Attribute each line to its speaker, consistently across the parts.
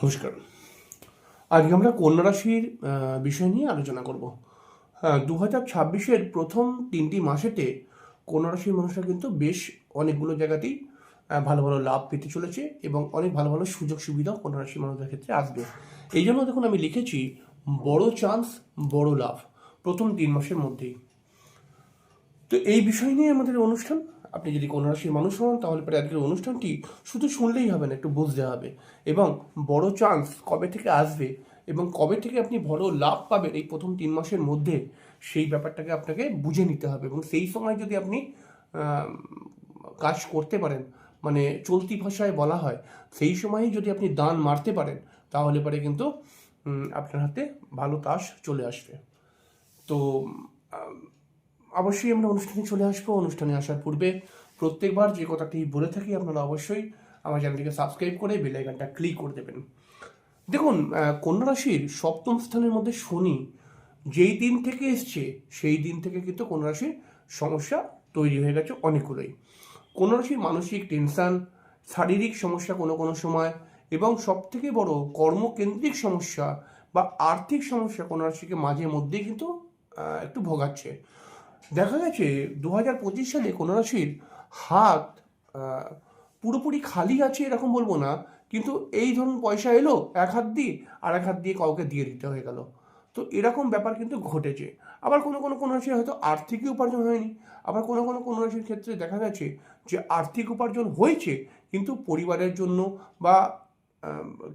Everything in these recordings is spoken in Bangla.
Speaker 1: নমস্কার। আজকে আমরা কন্যা রাশির বিষয় নিয়ে আলোচনা করব। হ্যাঁ দু হাজার ছাব্বিশের প্রথম তিনটি মাসেতে কন্যা রাশির মানুষরা কিন্তু বেশ অনেকগুলো জায়গাতেই ভালো ভালো লাভ পেতে চলেছে এবং অনেক ভালো ভালো সুযোগ সুবিধাও কন্যা রাশির মানুষদের ক্ষেত্রে আসবে। এই জন্য দেখুন, আমি লিখেছি, বড় চান্স বড় লাভ। প্রথম তিন মাসের মধ্যেই। তো এই বিষয় নিয়ে আমাদের অনুষ্ঠান আপনি যদি কোনো রাশির মানুষ হন, তাহলে পরে আজকের অনুষ্ঠানটি শুধু শুনলেই হবে না, একটু বুঝতে হবে। এবং বড় চান্স কবে থেকে আসবে এবং কবে থেকে আপনি বড় লাভ পাবেন এই প্রথম তিন মাসের মধ্যে, সেই ব্যাপারটাকে আপনাকে বুঝে নিতে হবে। এবং সেই সময় যদি আপনি কাজ করতে পারেন মানে চলতি ভাষায় বলা হয়, সেই সময়ই যদি আপনি দান মারতে পারেন, তাহলে পরে কিন্তু আপনার হাতে ভালো তাস চলে আসবে। তো অবশ্যই আমরা অনুষ্ঠানে চলে আসব। অনুষ্ঠানে আসার পূর্বে প্রত্যেকবার যে কথাটি বলে থাকি আপনারা অবশ্যই আমার চ্যানেলটিকে সাবস্ক্রাইব করে বেল আইকনটা ক্লিক করে দেবেন। দেখুন কন্যা রাশির সপ্তম স্থানের মধ্যে শনি যেই দিন থেকে এসছে, সেই দিন থেকে কিন্তু কন্যা রাশির সমস্যা তৈরি হয়ে গেছে অনেকগুলোই। কন্যা রাশির মানসিক টেনশন শারীরিক সমস্যা কোনো কোনো সময় এবং সবথেকে বড় কর্মকেন্দ্রিক সমস্যা বা আর্থিক সমস্যা কোনো রাশিকে মাঝে মধ্যেই কিন্তু একটু ভোগাচ্ছে। দেখা গেছে দু হাজার পঁচিশ সালে কোনো রাশির হাত পুরোপুরি খালি আছে এরকম বলব না, কিন্তু এই ধরুন পয়সা এলো, এক হাত দিয়ে, আর এক হাত দিয়ে কাউকে দিয়ে দিতে হয়ে গেল। তো এরকম ব্যাপার কিন্তু ঘটেছে। আবার কোনো কোনো কোনো রাশির হয়তো আর্থিকই উপার্জন হয়নি। আবার কোনো কোনো কোনো রাশির ক্ষেত্রে দেখা গেছে যে আর্থিক উপার্জন হয়েছে, কিন্তু পরিবারের জন্য বা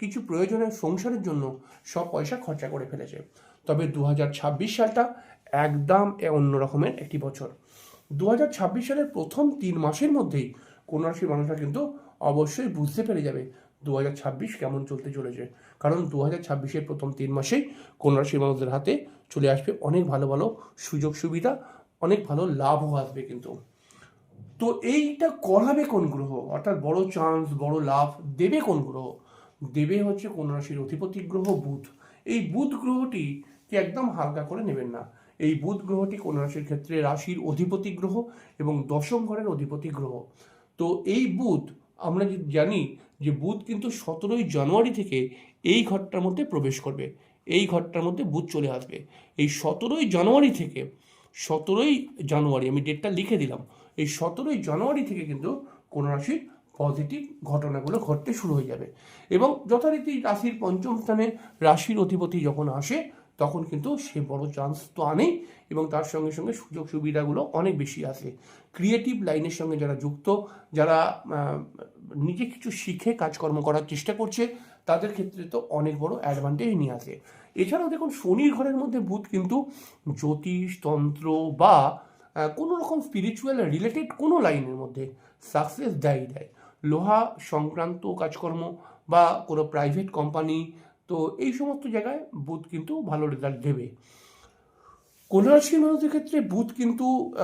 Speaker 1: কিছু প্রয়োজনের সংসারের জন্য সব পয়সা খরচা করে ফেলেছে। তবে দু হাজার ছাব্বিশ সালটা একদম অন্য রকমের একটি বছর। দু হাজার ছাব্বিশ সালের প্রথম তিন মাসের মধ্যেই কোন রাশির মানুষরা কিন্তু অবশ্যই বুঝতে পেরে যাবে দু হাজার ছাব্বিশ কেমন চলতে চলেছে। কারণ দু হাজার প্রথম তিন মাসেই কোন রাশির মানুষদের হাতে চলে আসবে অনেক ভালো ভালো সুযোগ সুবিধা, অনেক ভালো লাভও আসবে কিন্তু। তো এইটা করাবে কোন গ্রহ? অর্থাৎ বড় চান্স বড় লাভ দেবে কোন গ্রহ? দেবে হচ্ছে কোন রাশির অধিপতি গ্রহ বুধ। এই বুধ গ্রহটি একদম হালকা করে নেবেন না। এই বুধ গ্রহটি কোন রাশির ক্ষেত্রে রাশির অধিপতি গ্রহ এবং দশম ঘরের অধিপতি গ্রহ। তো এই বুধ, আমরা জানি যে বুধ কিন্তু সতেরোই জানুয়ারি থেকে এই ঘরটার মধ্যে প্রবেশ করবে। এই ঘরটার মধ্যে বুধ চলে আসবে। এই সতেরোই জানুয়ারি থেকে, সতেরোই জানুয়ারি, আমি ডেটটা লিখে দিলাম, এই সতেরোই জানুয়ারি থেকে কিন্তু কোন রাশির পজিটিভ ঘটনাগুলো ঘটতে শুরু হয়ে যাবে। এবং যথারীতি রাশির পঞ্চম স্থানে রাশির অধিপতি যখন আসে তখন কিন্তু সে বড় চান্স তো আনেই এবং তার সঙ্গে সঙ্গে সুযোগ সুবিধাগুলো অনেক বেশি আসে। ক্রিয়েটিভ লাইনের সঙ্গে যারা যুক্ত, যারা নিজে কিছু শিখে কাজকর্ম করার চেষ্টা করছে, তাদের ক্ষেত্রে তো অনেক বড় অ্যাডভান্টেজ নিয়ে আসে। এছাড়াও দেখুন, শনির ঘরের মধ্যে বুধ কিন্তু জ্যোতিষ, তন্ত্র বা কোনো রকম স্পিরিচুয়াল রিলেটেড কোনো লাইনের মধ্যে সাকসেস দেয় দেয়। লোহা সংক্রান্ত কাজকর্ম বা কোনো প্রাইভেট কোম্পানি তো এই সমস্ত জায়গায় বুধ কিন্তু ভালো রেজাল্ট দেবে। কন্যা রাশির মানুষদের ক্ষেত্রে বুধ কিন্তু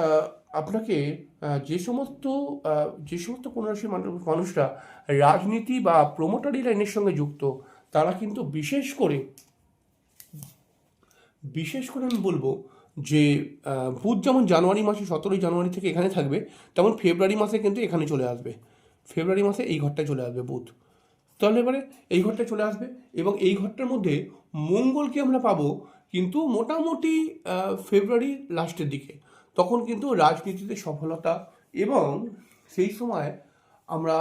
Speaker 1: আপনাকে যে সমস্ত যে সমস্ত কন্যা রাশির মানুষ- মানুষরা রাজনীতি বা প্রমোটারি লাইনের সঙ্গে যুক্ত, তারা কিন্তু বিশেষ করে বিশেষ করে আমি বলব যে বুধ যেমন জানুয়ারি মাসে, সতেরোই জানুয়ারি থেকে এখানে থাকবে, তেমন ফেব্রুয়ারি মাসে কিন্তু এখানে চলে আসবে। ফেব্রুয়ারি মাসে এই ঘরটায় চলে আসবে বুধ। তাহলে এবারে এই ঘরটা চলে আসবে এবং এই ঘরটার মধ্যে মঙ্গলকে আমরা পাবো? কিন্তু মোটামুটি ফেব্রুয়ারি লাস্টের দিকে। তখন কিন্তু রাজনীতিতে সফলতা এবং সেই সময় আমরা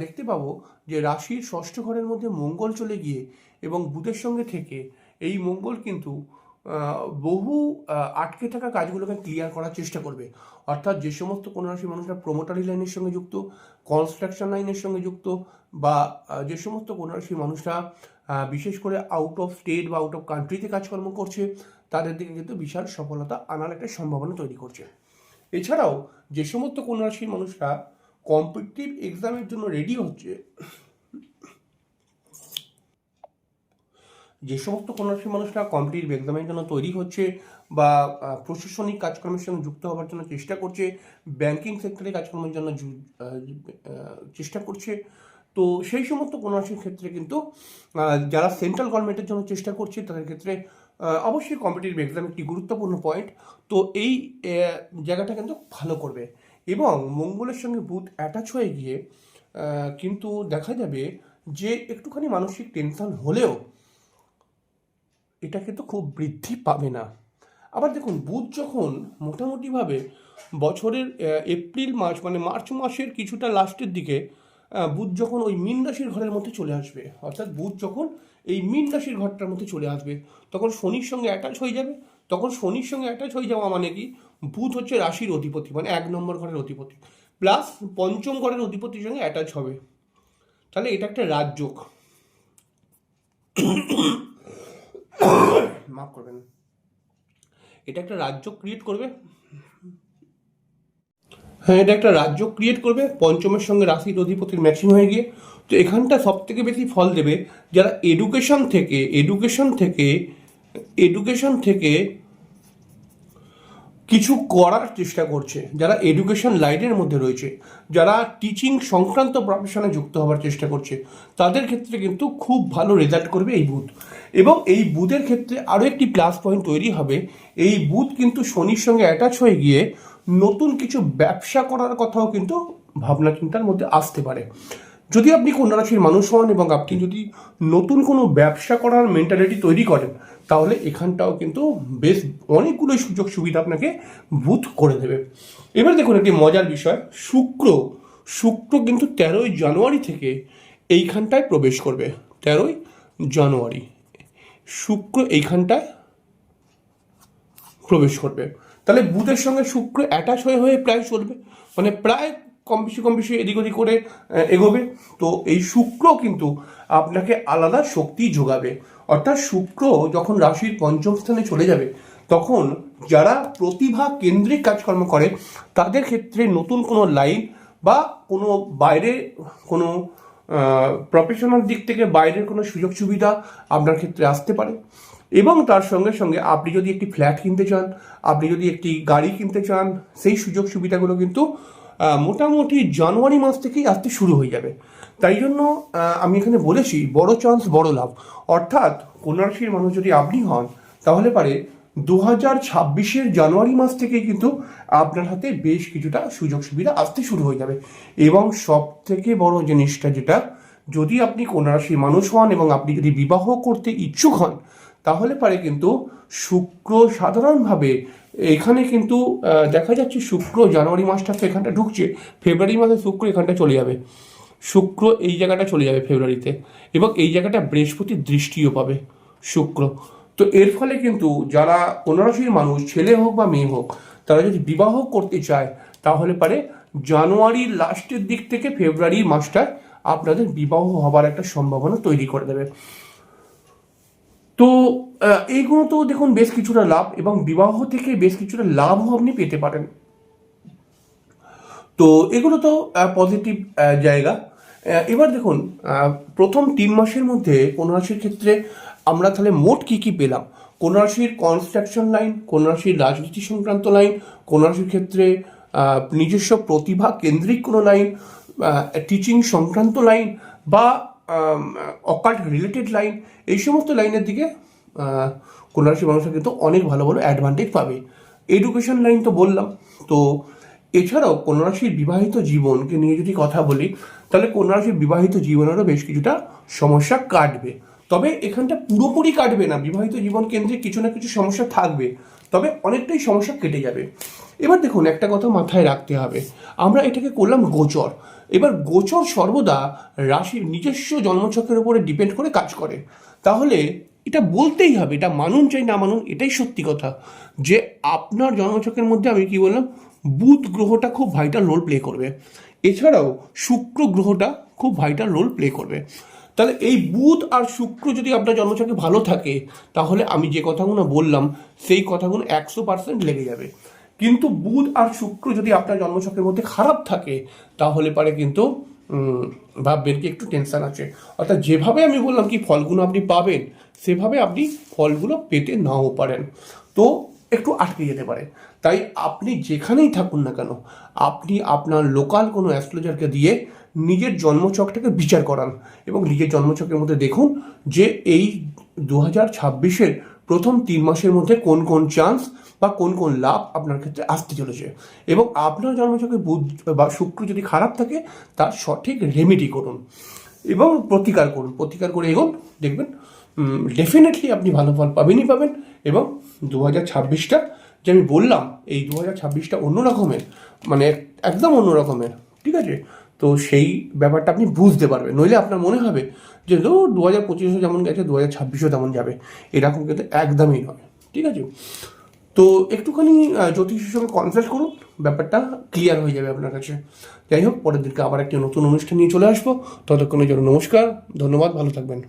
Speaker 1: দেখতে পাবো যে রাশির ষষ্ঠ ঘরের মধ্যে মঙ্গল চলে গিয়ে এবং বুধের সঙ্গে থেকে এই মঙ্গল কিন্তু বহু আটকে থাকা কাজগুলোকে ক্লিয়ার করার চেষ্টা করবে। অর্থাৎ যে সমস্ত কোনো রাশির মানুষরা প্রোমোটারি লাইনের সঙ্গে যুক্ত কনস্ট্রাকশন লাইনের সঙ্গে যুক্ত, বা যে সমস্ত কোনো রাশির মানুষরা বিশেষ করে আউট অফ স্টেট বা আউট অফ কান্ট্রিতে কাজকর্ম করছে, তাদের দিকে কিন্তু বিশাল সফলতা আনার একটা সম্ভাবনা তৈরি করছে। এছাড়াও, যে সমস্ত কোনো রাশির মানুষরা কম্পিটিটিভ এক্সামের জন্য রেডি হচ্ছে যে সমস্ত কোনো রাশির মানুষরা কম্পিটিটিভ এক্সামের জন্য তৈরি হচ্ছে বা প্রশাসনিক কাজকর্মের সঙ্গে যুক্ত হওয়ার জন্য চেষ্টা করছে ব্যাংকিং সেক্টরে কাজকর্মের জন্য চেষ্টা করছে। তো সেই সমস্ত কোনো রাশির ক্ষেত্রে কিন্তু যারা সেন্ট্রাল গভর্নমেন্টের জন্য চেষ্টা করছে, তাদের ক্ষেত্রে অবশ্যই কম্পিটিটিভ এক্সাম একটি গুরুত্বপূর্ণ পয়েন্ট তো এই জায়গাটা কিন্তু ভালো করবে। এবং মঙ্গলের সঙ্গে বুধ অ্যাটাচ হয়ে গিয়ে কিন্তু দেখা যাবে যে একটুখানি মানসিক টেনশন হলেও এটা কিন্তু খুব বৃদ্ধি পাবে না। আবার দেখুন, বুধ যখন মোটামুটিভাবে বছরের এপ্রিল মাস মানে মার্চ মাসের কিছুটা লাস্টের দিকে বুধ যখন ওই মীন রাশির ঘরের মধ্যে চলে আসবে, অর্থাৎ বুধ যখন এই মীন রাশির ঘরটার মধ্যে চলে আসবে, তখন শনির সঙ্গে অ্যাটাচ হয়ে যাবে। তখন শনির সঙ্গে অ্যাটাচ হয়ে যাওয়া মানে কি? বুধ হচ্ছে রাশির অধিপতি মানে এক নম্বর ঘরের অধিপতি। প্লাস পঞ্চম ঘরের অধিপতির সঙ্গে অ্যাটাচ হবে। তাহলে এটা একটা রাজযোগ। মাফ করবেন। এটা একটা রাজ্য ক্রিয়েট করবে? হ্যাঁ এটা একটা রাজ্য ক্রিয়েট করবে। পঞ্চমের সঙ্গে রাশির অধিপতির ম্যাচিং হয়ে গিয়ে। তো এখানটা সব থেকে বেশি ফল দেবে যারা এডুকেশন থেকে এডুকেশন থেকে এডুকেশন থেকে কিছু করার চেষ্টা করছে, যারা এডুকেশন লাইনের মধ্যে রয়েছে, যারা টিচিং সংক্রান্ত প্রফেশনে যুক্ত হওয়ার চেষ্টা করছে, তাদের ক্ষেত্রে কিন্তু খুব ভালো রেজাল্ট করবে এই বুথ। এবং এই বুথের ক্ষেত্রে আরও একটি প্লাস পয়েন্ট তৈরি হবে, এই বুথ কিন্তু শনির সঙ্গে অ্যাটাচ হয়ে গিয়ে নতুন কিছু ব্যবসা করার কথাও কিন্তু ভাবনা চিন্তার মধ্যে আসতে পারে। যদি আপনি কন্যা রাশির মানুষ হন এবং আপনি যদি নতুন কোনো ব্যবসা করার মেন্টালিটি তৈরি করেন, তাহলে এখানটাও কিন্তু বেশ অনেকগুলো সুযোগ সুবিধা আপনাকে বুথ করে দেবে। এবার দেখুন একটি মজার বিষয়, শুক্র শুক্র কিন্তু তেরোই জানুয়ারি থেকে এইখানটায় প্রবেশ করবে, তেরোই জানুয়ারি। শুক্র এইখানটায় প্রবেশ করবে। তাহলে বুধের সঙ্গে শুক্র অ্যাটাচ হয়ে হয়ে প্রায় চলবে মানে প্রায় কম বেশি কম বেশি এদিক ওদিক করে এগোবে। তো এই শুক্র কিন্তু আপনাকে আলাদা শক্তি যোগাবে। অর্থাৎ শুক্র যখন রাশির পঞ্চম স্থানে চলে যাবে, তখন যারা প্রতিভা কেন্দ্রিক কাজকর্ম করে, তাদের ক্ষেত্রে নতুন কোনো লাইন বা কোনো বাইরে কোনো প্রফেশনাল দিক থেকে বাইরের কোনো সুযোগ সুবিধা আপনার ক্ষেত্রে আসতে পারে। এবং তার সঙ্গে সঙ্গে আপনি যদি একটি ফ্ল্যাট কিনতে চান, আপনি যদি একটি গাড়ি কিনতে চান, সেই সুযোগ সুবিধাগুলো কিন্তু মোটামুটি জানুয়ারি মাস থেকেই আসতে শুরু হয়ে যাবে। তাই জন্য আমি এখানে বলেছি, বড় চান্স বড় লাভ। অর্থাৎ কন্যা রাশির মানুষ যদি আপনি হন, তাহলে পারে দু হাজার ছাব্বিশের জানুয়ারি মাস থেকেই কিন্তু আপনার হাতে বেশ কিছুটা সুযোগ সুবিধা আসতে শুরু হয়ে যাবে। এবং সব থেকে বড় জিনিসটা যেটা, যদি আপনি কন্যা রাশির মানুষ হন এবং আপনি যদি বিবাহ করতে ইচ্ছুক হন, তাহলে পারে কিন্তু শুক্র সাধারণভাবে এখানে কিন্তু দেখা যাচ্ছে শুক্র জানুয়ারি মাসটা তো এখানটা ঢুকছে, ফেব্রুয়ারি মাসে শুক্র এখানটা চলে যাবে। শুক্র এই জায়গাটা চলে যাবে ফেব্রুয়ারিতে এবং এই জায়গাটা বৃহস্পতির দৃষ্টিও পাবে শুক্র। তো এর ফলে কিন্তু যারা রাশির মানুষ, ছেলে হোক বা মেয়ে হোক, তারা যদি বিবাহ করতে চায়, তাহলে পারে জানুয়ারির লাস্টের দিক থেকে ফেব্রুয়ারি মাসটায় আপনাদের বিবাহ হবার একটা সম্ভাবনা তৈরি করে দেবে। তো এইগুলো তো দেখুন বেশ কিছুটা লাভ এবং বিবাহ থেকে বেশ কিছুটা লাভও আপনি পেতে পারেন। তো এগুলো তো পজিটিভ জায়গা। এবার দেখুন প্রথম তিন মাসের মধ্যে কোন রাশির ক্ষেত্রে আমরা তাহলে মোট কি কি পেলাম? কোন রাশির কনস্ট্রাকশন লাইন কোন রাশির রাজনীতি সংক্রান্ত লাইন কোন রাশির ক্ষেত্রে নিজস্ব প্রতিভা কেন্দ্রিক কোনো লাইন টিচিং সংক্রান্ত লাইন বা অকাল্ট রিলেটেড লাইন এই সমস্ত লাইনের দিকে আহ, কন্যা রাশির মানুষরা কিন্তু অনেক ভালো ভালো অ্যাডভান্টেজ পাবে। এডুকেশন লাইন তো বললাম। তো এছাড়াও কন্যা রাশির বিবাহিত জীবনকে নিয়ে যদি কথা বলি তাহলে কন্যা রাশির বিবাহিত জীবনেরও বেশ কিছুটা সমস্যা কাটবে। তবে এখানটা পুরোপুরি কাটবে না। বিবাহিত জীবন কেন্দ্রে কিছু না কিছু সমস্যা থাকবে। তবে অনেকটাই সমস্যা কেটে যাবে। এবার দেখুন, একটা কথা মাথায় রাখতে হবে। আমরা এটাকে করলাম গোচর। এবার গোচর সর্বদা রাশির নিজস্ব জন্মছকের উপরে ডিপেন্ড করে কাজ করে। তাহলে এটা বলতেই হবে, এটা মানুন চাই না মানুন, এটাই সত্যি কথা। যে আপনার জন্মছকের মধ্যে আমি কি বললাম, বুধ গ্রহটা খুব ভাইটাল রোল প্লে করবে। এছাড়াও শুক্র গ্রহটা খুব ভাইটাল রোল প্লে করবে। তাহলে এই বুধ আর শুক্র যদি আপনার জন্মছকে ভালো থাকে, তাহলে আমি যে কথাগুলো বললাম, সেই কথাগুলো একশো পার্সেন্ট লেগে যাবে। কিন্তু বুধ আর শুক্র যদি আপনার জন্মছকের মধ্যে খারাপ থাকে, তাহলে পারে কিন্তু ভাববেন কি একটু টেনশন আছে। অর্থাৎ যেভাবে আমি বললাম কি ফলগুলো আপনি পাবেন, সেভাবে আপনি ফলগুলো পেতে নাও পারেন। তো একটু আটকে যেতে পারে। তাই আপনি যেখানেই থাকুন না কেন, আপনি আপনার লোকাল কোনো অ্যাস্ট্রোলজারকে দিয়ে নিজের জন্মচকটাকে বিচার করান এবং নিজের জন্মচকের মধ্যে দেখুন যে এই দু হাজার ছাব্বিশের প্রথম তিন মাসের মধ্যে কোন কোন চান্স বা কোন কোন লাভ আপনার ক্ষেত্রে আসতে চলেছে। এবং আপনার জন্মছকে বুধ বা শুক্র যদি খারাপ থাকে, তার সঠিক রেমেডি করুন এবং প্রতিকার করুন। প্রতিকার করে এগোন দেখবেন ডেফিনেটলি আপনি ভালো ফল পাবেনই পাবেন এবং দু হাজার ছাব্বিশটা যে আমি বললাম, এই দু হাজার ছাব্বিশটা অন্য রকমের মানে একদম অন্য রকমের, ঠিক আছে? তো সেই ব্যাপারটা আপনি বুঝতে পারবেন। নইলে আপনার মনে হবে যে ধরো দু হাজার পঁচিশও যেমন গেছে দু হাজার ছাব্বিশও তেমন যাবে। এরকম কিন্তু একদমই নয়, ঠিক আছে? তো একটুখানি জ্যোতিষের সঙ্গে কনসাল্ট করুন, ব্যাপারটা ক্লিয়ার হয়ে যাবে আপনার কাছে। যাই হোক, পরের দিনকে আবার একটি নতুন অনুষ্ঠান নিয়ে চলে আসব। ততক্ষণের জন্য নমস্কার, ধন্যবাদ, ভালো থাকবেন।